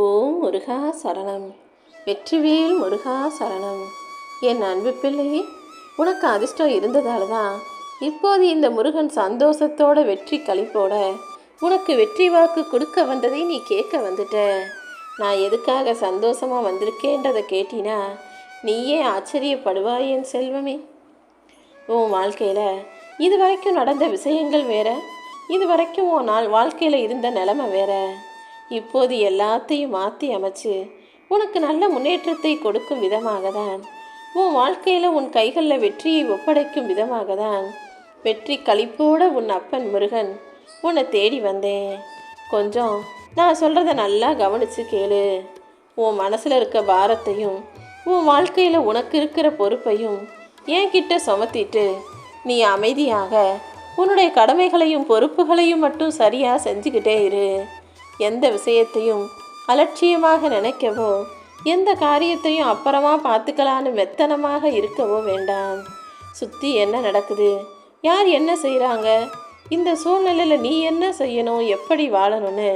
ஓம் முருகா சரணம். வெற்றிவேல் முருகா சரணம். என் அன்பு பிள்ளையே உனக்கு அதிர்ஷ்டம் இருந்ததால தான் இப்போது இந்த முருகன் சந்தோஷத்தோட வெற்றி கழிப்போட உனக்கு வெற்றி வாக்கு கொடுக்க வந்ததை நீ கேட்க வந்துட்ட. நான் எதுக்காக சந்தோஷமாக வந்திருக்கேன்றதை கேட்டினா நீயே ஆச்சரியப்படுவாய் என் செல்வமே. உன் வாழ்க்கையில் இது வரைக்கும் நடந்த விஷயங்கள் வேற இது வரைக்கும் உன் நாள் வாழ்க்கையில் இருந்த நிலைமை வேற. இப்போது எல்லாத்தையும் மாற்றி அமைச்சு உனக்கு நல்ல முன்னேற்றத்தை கொடுக்கும் விதமாக தான் உன் வாழ்க்கையில் உன் கைகளில் வெற்றியை ஒப்படைக்கும் விதமாக தான் வெற்றி கழிப்போட உன் அப்பன் முருகன் உன்னை தேடி வந்தேன். கொஞ்சம் நான் சொல்கிறத நல்லா கவனித்து கேளு. உன் மனசில் இருக்க பாரத்தையும் உன் வாழ்க்கையில் உனக்கு இருக்கிற பொறுப்பையும் என்கிட்ட சுமத்திட்டு நீ அமைதியாக உன்னுடைய கடமைகளையும் பொறுப்புகளையும் மட்டும் சரியாக செஞ்சுக்கிட்டே இரு. எந்த விஷயத்தையும் அலட்சியமாக நினைக்கவோ எந்த காரியத்தையும் அப்புறமா பார்த்துக்கலான்னு மெத்தனமாக இருக்கவோ வேண்டாம். சுற்றி என்ன நடக்குது? யார் என்ன செய்கிறாங்க இந்த சூழ்நிலையில் நீ என்ன செய்யணும்? எப்படி வாழணும்னு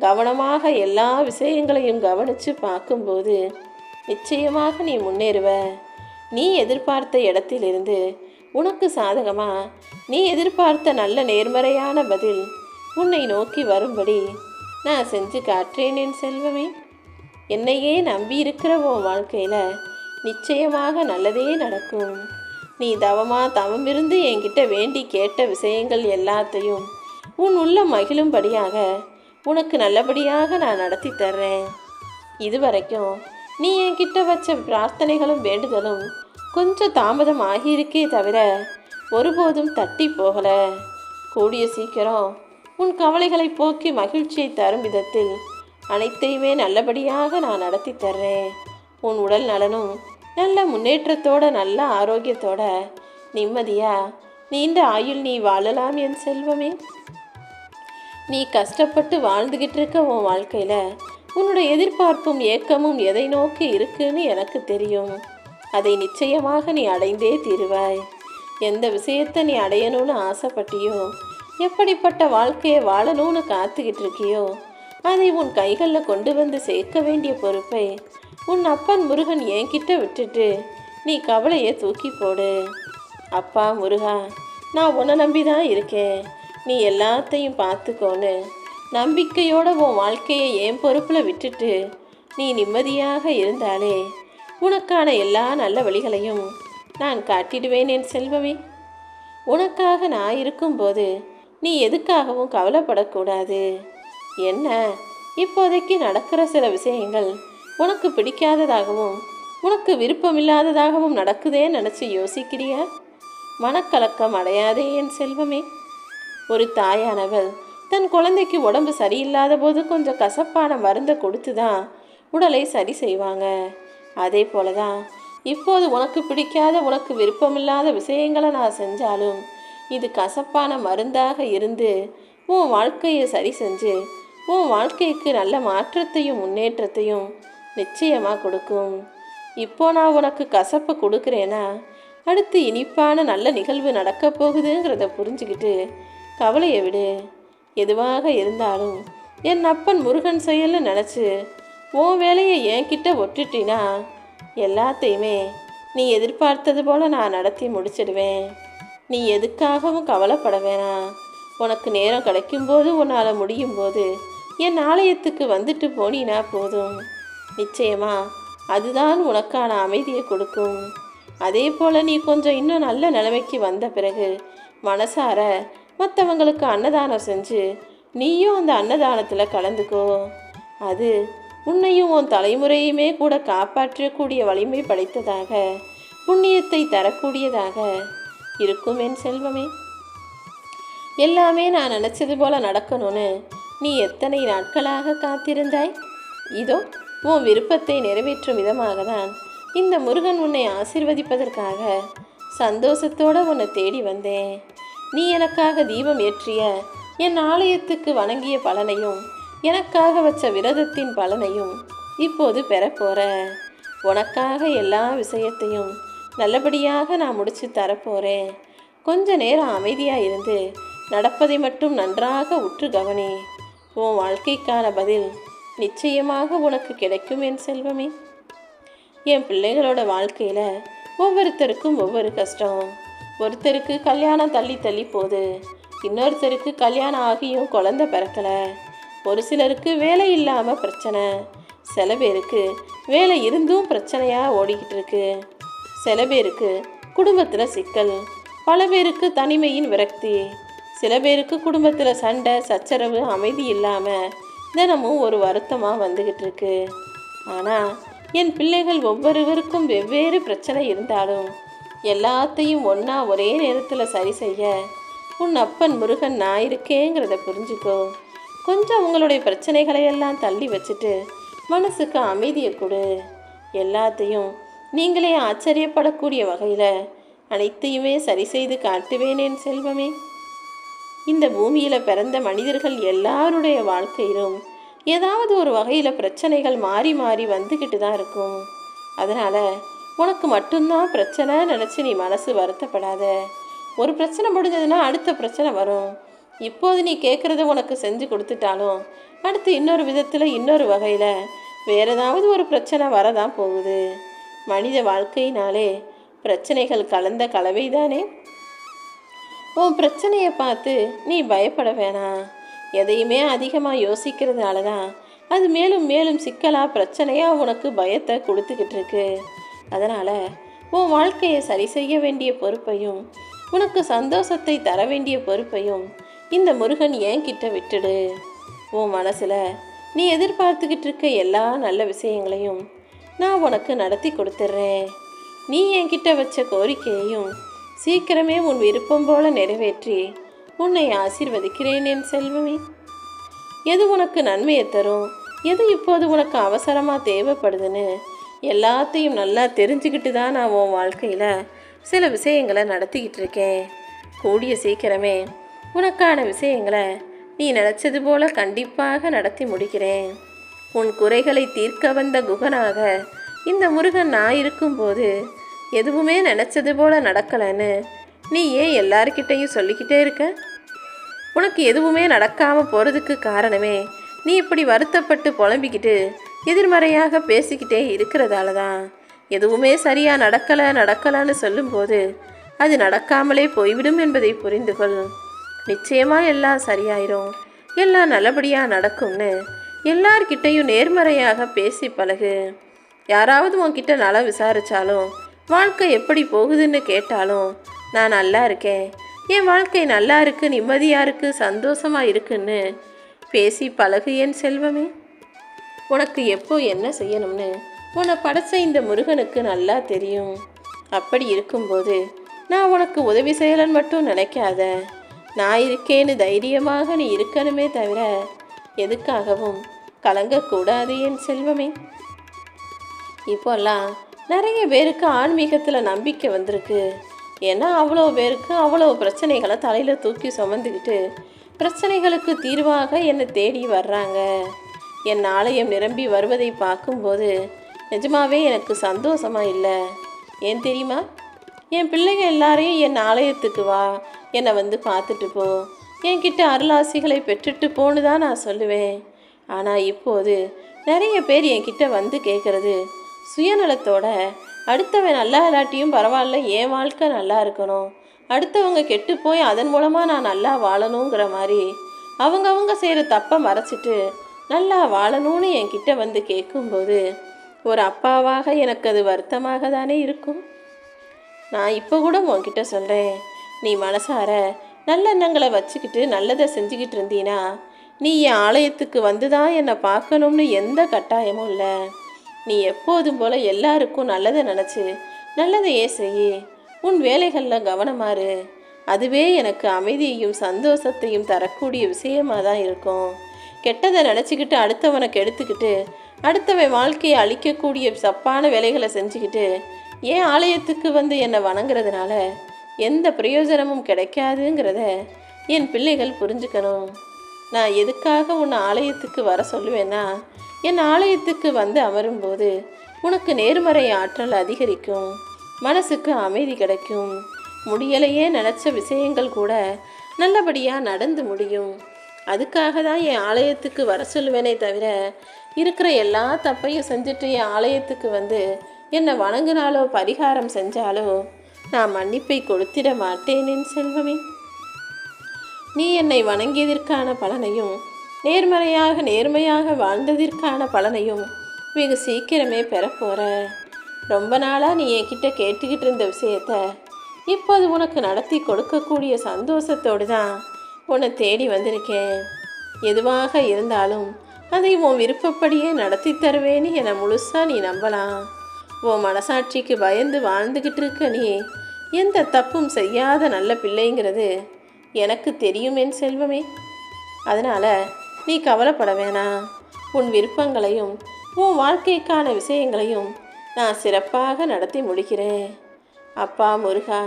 கவனமாக எல்லா விஷயங்களையும் கவனித்து பார்க்கும்போது நிச்சயமாக நீ முன்னேறுவ. நீ எதிர்பார்த்த இடத்திலிருந்து உனக்கு சாதகமாக நீ எதிர்பார்த்த நல்ல நேர்மறையான பதில் உன்னை நோக்கி வரும்படி நான் செஞ்சு காட்டுறேன் என் செல்வமே. என்னையே நம்பி இருக்கிற உன் வாழ்க்கையில் நிச்சயமாக நல்லதே நடக்கும். நீ தவமாக தவம் இருந்து என்கிட்ட வேண்டி கேட்ட விஷயங்கள் எல்லாத்தையும் உன் உள்ள மகிழும்படியாக உனக்கு நல்லபடியாக நான் நடத்தி தர்றேன். இதுவரைக்கும் நீ என்கிட்ட வச்ச பிரார்த்தனைகளும் வேண்டுதலும் கொஞ்சம் தாமதம் ஆகியிருக்கே தவிர ஒருபோதும் தட்டி போகலை. கூடிய சீக்கிரம் உன் கவலைகளை போக்கி மகிழ்ச்சியை தரும் விதத்தில் அனைத்தையுமே நல்லபடியாக நான் நடத்தி தர்றேன். உன் உடல் நலனும் நல்ல முன்னேற்றத்தோட நல்ல ஆரோக்கியத்தோட நிம்மதியா நீண்ட ஆயுள் நீ வாழலாம் என் செல்வமே. நீ கஷ்டப்பட்டு வாழ்ந்துகிட்டு இருக்க உன் வாழ்க்கையில் உன்னோட எதிர்பார்ப்பும் ஏக்கமும் எதை நோக்கி இருக்குன்னு எனக்கு தெரியும். அதை நிச்சயமாக நீ அடைந்தே தீருவாய். எந்த விஷயத்தை நீ அடையணும்னு ஆசைப்பட்டியோ எப்படிப்பட்ட வாழ்க்கையை வாழணும்னு காத்துக்கிட்டு இருக்கியோ அதை உன் கைகளில் கொண்டு வந்து சேர்க்க வேண்டிய பொறுப்பை உன் அப்பன் முருகன் என்கிட்ட விட்டுட்டு நீ கவலையை தூக்கி போடு. அப்பா முருகா நான் உன்னை நம்பி தான் இருக்கேன். நீ எல்லாத்தையும் பார்த்துக்கோன்னு நம்பிக்கையோட உன் வாழ்க்கையை என் பொறுப்பில் விட்டுட்டு நீ நிம்மதியாக இருந்தாலே உனக்கான எல்லா நல்ல வழிகளையும் நான் காட்டிடுவேன் என் செல்வமே. உனக்காக நான் இருக்கும்போது நீ எதுக்காகவும் கவலைப்படக்கூடாது. என்ன? இப்போதைக்கு நடக்கிற சில விஷயங்கள் உனக்கு பிடிக்காததாகவும் உனக்கு விருப்பமில்லாததாகவும் நடக்குதேன்னு நினச்சி யோசிக்கிறியா? மனக்கலக்கம் அடையாதே என் செல்வமே. ஒரு தாயானவள் தன் குழந்தைக்கு உடம்பு சரியில்லாத போது கொஞ்சம் கசப்பான மருந்தை கொடுத்து தான் உடலை சரி செய்வாங்க. அதே போல தான் இப்போது உனக்கு பிடிக்காத உனக்கு விருப்பமில்லாத விஷயங்களை நான் செஞ்சாலும் இது கசப்பான மருந்தாக இருந்து உன் வாழ்க்கையை சரி செஞ்சு உன் வாழ்க்கைக்கு நல்ல மாற்றத்தையும் முன்னேற்றத்தையும் நிச்சயமாக கொடுக்கும். இப்போ நான் உனக்கு கசப்பை கொடுக்குறேன்னா அடுத்து இனிப்பான நல்ல நிகழ்வு நடக்கப் போகுதுங்கிறத புரிஞ்சுக்கிட்டு கவலையை விடு. எதுவாக இருந்தாலும் என் அப்பன் முருகன் செயல்னு நினச்சி உன் வேலையை என்கிட்ட ஒட்டுட்டினா எல்லாத்தையுமே நீ எதிர்பார்த்தது போல் நான் நடத்தி முடிச்சிடுவேன். நீ எதுக்காகவும் கவலைப்பட வேணாம். உனக்கு நேரம் கிடைக்கும்போது உன்னால் முடியும் போது என் ஆலயத்துக்கு வந்துட்டு போனினா போதும். நிச்சயமா அதுதான் உனக்கான அமைதியை கொடுக்கும். அதே போல் நீ கொஞ்சம் இன்னும் நல்ல நிலைமைக்கு வந்த பிறகு மனசார மற்றவங்களுக்கு அன்னதானம் செஞ்சு நீயும் அந்த அன்னதானத்தில் கலந்துக்கோ. அது உன்னையும் உன் தலைமுறையுமே கூட காப்பாற்றக்கூடிய வலிமை படைத்ததாக புண்ணியத்தை தரக்கூடியதாக. இருக்கும் என் செல்வமே. எல்லாமே நான் நினச்சது போல நடக்கணும்னு நீ எத்தனை நாட்களாக காத்திருந்தாய்? இதோ உன் விருப்பத்தை நிறைவேற்றும் விதமாக தான் இந்த முருகன் உன்னை ஆசிர்வதிப்பதற்காக சந்தோஷத்தோடு உன்னை தேடி வந்தேன். நீ எனக்காக தீபம் ஏற்றிய என் ஆலயத்துக்கு வணங்கிய பலனையும் எனக்காக வச்ச விரதத்தின் பலனையும் இப்போது பெறப்போற உனக்காக எல்லா விஷயத்தையும் நல்லபடியாக நான் முடித்து தரப்போகிறேன் கொஞ்ச நேரம் அமைதியாக இருந்து நடப்பதை மட்டும் நன்றாக உற்று கவனி. உன் வாழ்க்கைக்கான பதில் நிச்சயமாக உனக்கு கிடைக்கும் என் செல்வமே. என் பிள்ளைகளோட வாழ்க்கையில் ஒவ்வொருத்தருக்கும் ஒவ்வொரு கஷ்டம். ஒருத்தருக்கு கல்யாணம் தள்ளி தள்ளி போகுது. இன்னொருத்தருக்கு கல்யாணம் ஆகியும் குழந்த பிறக்கலை. ஒரு சிலருக்கு வேலை இல்லாமல் பிரச்சனை. சில பேருக்கு வேலை இருந்தும் பிரச்சனையாக ஓடிக்கிட்டு இருக்கு. சில பேருக்கு குடும்பத்தில் சிக்கல் பல பேருக்கு தனிமையின் விரக்தி. சில பேருக்கு குடும்பத்தில் சண்டை சச்சரவு அமைதி இல்லாமல் தினமும் ஒரு வருத்தமாக வந்துக்கிட்டு இருக்கு. ஆனால் என் பிள்ளைகள் ஒவ்வொருவருக்கும் வெவ்வேறு பிரச்சனை இருந்தாலும் எல்லாத்தையும் ஒன்றா ஒரே நேரத்தில் சரி செய்ய உன் அப்பன் முருகன் நான் இருக்கேங்கிறத புரிஞ்சுக்கோ. கொஞ்சம் உங்களுடைய பிரச்சனைகளை எல்லாம் தள்ளி வச்சுட்டு மனசுக்கு அமைதியை கொடு. எல்லாத்தையும் நீங்களே ஆச்சரியப்படக்கூடிய வகையில் அனைத்தையுமே சரி செய்து காட்டுவேனேன் செல்வமே. இந்த பூமியில் பிறந்த மனிதர்கள் எல்லாருடைய வாழ்க்கையிலும் ஏதாவது ஒரு வகையில் பிரச்சனைகள் மாறி மாறி வந்துக்கிட்டு தான் இருக்கும். அதனால் உனக்கு மட்டும்தான் பிரச்சனை நினச்சி நீ மனசு வருத்தப்படாத. ஒரு பிரச்சனை முடிஞ்சதுன்னா அடுத்த பிரச்சனை வரும். இப்போது நீ கேட்குறத உனக்கு செஞ்சு கொடுத்துட்டாலும் அடுத்து இன்னொரு விதத்தில் இன்னொரு வகையில் வேறு ஏதாவது ஒரு பிரச்சனை வரதான் போகுது. மனித வாழ்க்கையினாலே பிரச்சனைகள் கலந்த கலவை தானே உன் பிரச்சனையை பார்த்து நீ பயப்பட வேணாம். எதையுமே அதிகமாக யோசிக்கிறதுனால தான் அது மேலும் மேலும் சிக்கலாக பிரச்சனையாக உனக்கு பயத்தை கொடுத்துக்கிட்டு இருக்கு அதனால் உன் வாழ்க்கையை சரி செய்ய வேண்டிய பொறுப்பையும் உனக்கு சந்தோஷத்தை தர வேண்டிய பொறுப்பையும் இந்த முருகன் ஏன் கிட்ட விட்டுடு. உன் மனசில் நீ எதிர்பார்த்துக்கிட்டு இருக்க எல்லா நல்ல விஷயங்களையும் நான் உனக்கு நடத்தி கொடுத்துட்றேன் நீ என்கிட்ட வச்ச கோரிக்கையையும் சீக்கிரமே உன் விருப்பம் போல நிறைவேற்றி உன்னை ஆசிர்வதிக்கிறேன் என் செல்வமே. எது உனக்கு நன்மையை தரும்? எது இப்போது உனக்கு அவசரமாக தேவைப்படுதுன்னு? எல்லாத்தையும் நல்லா தெரிஞ்சுக்கிட்டு தான் நான் உன் வாழ்க்கையில் சில விஷயங்களை நடத்திக்கிட்டு இருக்கேன். கூடிய சீக்கிரமே உனக்கான விஷயங்களை நீ நினச்சது போல கண்டிப்பாக நடத்தி முடிக்கிறேன். உன் குறைகளை தீர்க்க வந்த குகனாக இந்த முருகன் நான் இருக்கும்போது எதுவுமே நினச்சது போல நடக்கலைன்னு நீ ஏன் எல்லார்கிட்டையும் சொல்லிக்கிட்டே இருக்க? உனக்கு எதுவுமே நடக்காமல் போகிறதுக்கு காரணமே நீ இப்படி வருத்தப்பட்டு புலம்பிக்கிட்டு எதிர்மறையாக பேசிக்கிட்டே இருக்கிறதால தான் எதுவுமே சரியாக நடக்கலை நடக்கலைன்னு சொல்லும்போது அது நடக்காமலே போய்விடும் என்பதை புரிந்து கொள் நிச்சயமாக எல்லாம் சரியாயிரும். எல்லாம் நல்லபடியாக நடக்கும்னு எல்லார்கிட்டையும் நேர்மறையாக பேசி பழகு. யாராவது உன்கிட்ட நல்லா விசாரித்தாலும் வாழ்க்கை எப்படி போகுதுன்னு கேட்டாலும் நான் நல்லா இருக்கேன். என் வாழ்க்கை நல்லா இருக்கு நிம்மதியாக இருக்கு சந்தோஷமாக இருக்குன்னு பேசி பழகு என் செல்வமே. உனக்கு எப்போ என்ன செய்யணும்னு உன்னை படைச்ச இந்த முருகனுக்கு நல்லா தெரியும். அப்படி இருக்கும்போது நான் உனக்கு உதவி செய்யலன்னு மட்டும் நினைக்காத. நான் இருக்கேன்னு தைரியமாக நீ இருக்கணுமே தவிர எதுக்காகவும் கலங்கக்கூடாது என் செல்வமே. இப்போல்லாம் நிறைய பேருக்கு ஆன்மீகத்தில் நம்பிக்கை வந்திருக்கு. ஏன்னா அவ்வளோ பேருக்கு அவ்வளோ பிரச்சனைகளை தலையில் தூக்கி சுமந்துக்கிட்டு பிரச்சனைகளுக்கு தீர்வாக என்னை தேடி வர்றாங்க. என் ஆலயம் நிரம்பி வருவதை பார்க்கும்போது நிஜமாவே எனக்கு சந்தோஷமாக இல்லை. ஏன் தெரியுமா? என் பிள்ளைங்க எல்லாரையும் என் ஆலயத்துக்கு வா என்னை வந்து பார்த்துட்டு போ. என்கிட்ட அருளாசிகளை பெற்றுட்டு போன்னு தான் நான் சொல்லுவேன். ஆனால் இப்போது நிறைய பேர் என்கிட்ட வந்து கேட்குறது சுயநலத்தோட அடுத்தவன் நல்லா இல்லாட்டியும் பரவாயில்ல என் வாழ்க்கை நல்லா இருக்கணும். அடுத்தவங்க கெட்டு போய் அதன் மூலமாக நான் நல்லா வாழணுங்கிற மாதிரி அவங்கவுங்க செய்கிற தப்பை மறைச்சிட்டு நல்லா வாழணும்னு என்கிட்ட வந்து கேட்கும்போது ஒரு அப்பாவாக எனக்கு அது வருத்தமாக தானே இருக்கும். நான் இப்போ கூட உன்கிட்ட சொல்கிறேன் நீ மனசார நல்லெண்ணங்களை வச்சுக்கிட்டு நல்லதை செஞ்சுக்கிட்டு இருந்தீனா நீ என் ஆலயத்துக்கு வந்துதான் என்னை பார்க்கணும்னு எந்த கட்டாயமும் இல்லை. நீ எப்போதும் போல எல்லாருக்கும் நல்லதை நினச்சி நல்லதையே செய் உன் வேலைகளில் கவனமாறு அதுவே எனக்கு அமைதியையும் சந்தோஷத்தையும் தரக்கூடிய விஷயமா தான் இருக்கும். கெட்டதை நினச்சிக்கிட்டு அடுத்தவனை கெடுத்துக்கிட்டு அடுத்தவன் வாழ்க்கையை அழிக்கக்கூடிய சப்பான வேலைகளை செஞ்சுக்கிட்டு ஏன் ஆலயத்துக்கு வந்து என்னை வணங்குறதுனால எந்த பிரயோஜனமும் கிடைக்காதுங்கிறத என் பிள்ளைகள் புரிஞ்சுக்கணும். நான் எதுக்காக உன்னை ஆலயத்துக்கு வர சொல்லுவேன்னா என் ஆலயத்துக்கு வந்து அமரும்போது உனக்கு நேர்மறை ஆற்றல் அதிகரிக்கும் மனசுக்கு அமைதி கிடைக்கும். முடியலையே நினச்ச விஷயங்கள் கூட நல்லபடியாக நடந்து முடியும். அதுக்காக தான் என் ஆலயத்துக்கு வர சொல்லுவேனே தவிர இருக்கிற எல்லா தப்பையும் செஞ்சுட்டு என் ஆலயத்துக்கு வந்து என்னை வணங்கினாலோ பரிகாரம் செஞ்சாலோ நான் மன்னிப்பை கொடுத்திட மாட்டேனேன் செல்வமே. நீ என்னை வணங்கியதற்கான பலனையும் நேர்மறையாக நேர்மையாக வாழ்ந்ததற்கான பலனையும் வெகு சீக்கிரமே பெறப்போற ரொம்ப நாளாக நீ என்கிட்ட கேட்டுக்கிட்டு இருந்த விஷயத்த இப்போது உனக்கு நடத்தி கொடுக்கக்கூடிய சந்தோஷத்தோடு தான் உன்னை தேடி வந்திருக்கேன். எதுவாக இருந்தாலும் அதை உன் விருப்பப்படியே நடத்தி தருவேன்னு என முழுசாக நீ நம்பலாம். உன் மனசாட்சிக்கு பயந்து வாழ்ந்துக்கிட்டு இருக்க நீ எந்த தப்பும் செய்யாத நல்ல பிள்ளைங்கிறது எனக்கு தெரியும் என் செல்வமே. அதனால் நீ கவலைப்பட வேணாம் உன் விருப்பங்களையும் உன் வாழ்க்கைக்கான விஷயங்களையும் நான் சிறப்பாக நடத்தி முடிக்கிறேன். அப்பா முருகா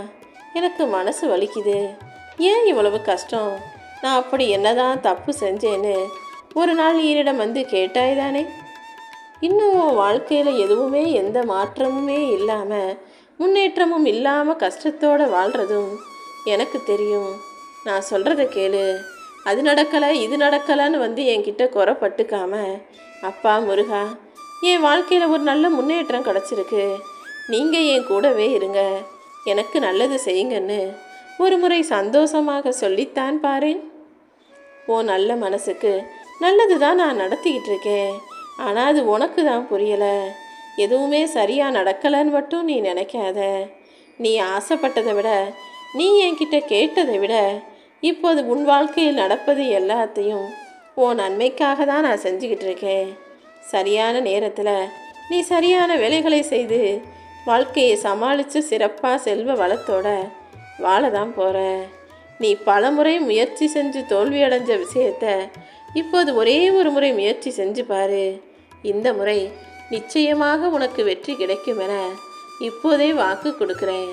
எனக்கு மனசு வலிக்குது. ஏன் இவ்வளவு கஷ்டம்? நான் அப்படி என்னதான் தப்பு செஞ்சேன்னு ஒரு நாள் ஈரிடம் வந்து கேட்டாய் தானே இன்னும் உன் வாழ்க்கையில் எதுவுமே எந்த மாற்றமுமே இல்லாமல் முன்னேற்றமும் இல்லாமல் கஷ்டத்தோடு வாழ்கிறதும் எனக்கு தெரியும். நான் சொல்கிறத கேளு. அது நடக்கலை இது நடக்கலைன்னு வந்து என்கிட்ட குறைப்பட்டுக்காம அப்பா முருகா என் வாழ்க்கையில் ஒரு நல்ல முன்னேற்றம் கிடச்சிருக்கு. நீங்கள் என் கூடவே இருங்க. எனக்கு நல்லது செய்யுங்கன்னு ஒரு முறை சந்தோஷமாக சொல்லித்தான் பாரேன். ஓ நல்ல மனசுக்கு நல்லது தான் நான் நடத்திக்கிட்டு இருக்கேன். ஆனால் அது உனக்கு தான் புரியலை. எதுவுமே சரியாக நடக்கலைன்னு மட்டும் நீ நினைக்காத. நீ ஆசைப்பட்டதை விட நீ என்கிட்ட கேட்டதை விட இப்போது உன் வாழ்க்கையில் நடப்பது எல்லாத்தையும் உன் நன்மைக்காக தான் நான் செஞ்சுக்கிட்டு இருக்கேன். சரியான நேரத்தில் நீ சரியான வேலைகளை செய்து வாழ்க்கையை சமாளித்து சிறப்பாக செல்வ வளத்தோட வாழ தான் போகிற நீ பலமுறை முயற்சி செஞ்சு தோல்வியடைஞ்ச விஷயத்த இப்போது ஒரே ஒரு முறை முயற்சி செஞ்சு பாரு. இந்த முறை நிச்சயமாக உனக்கு வெற்றி கிடைக்கும் என இப்போதே வாக்கு கொடுக்குறேன்.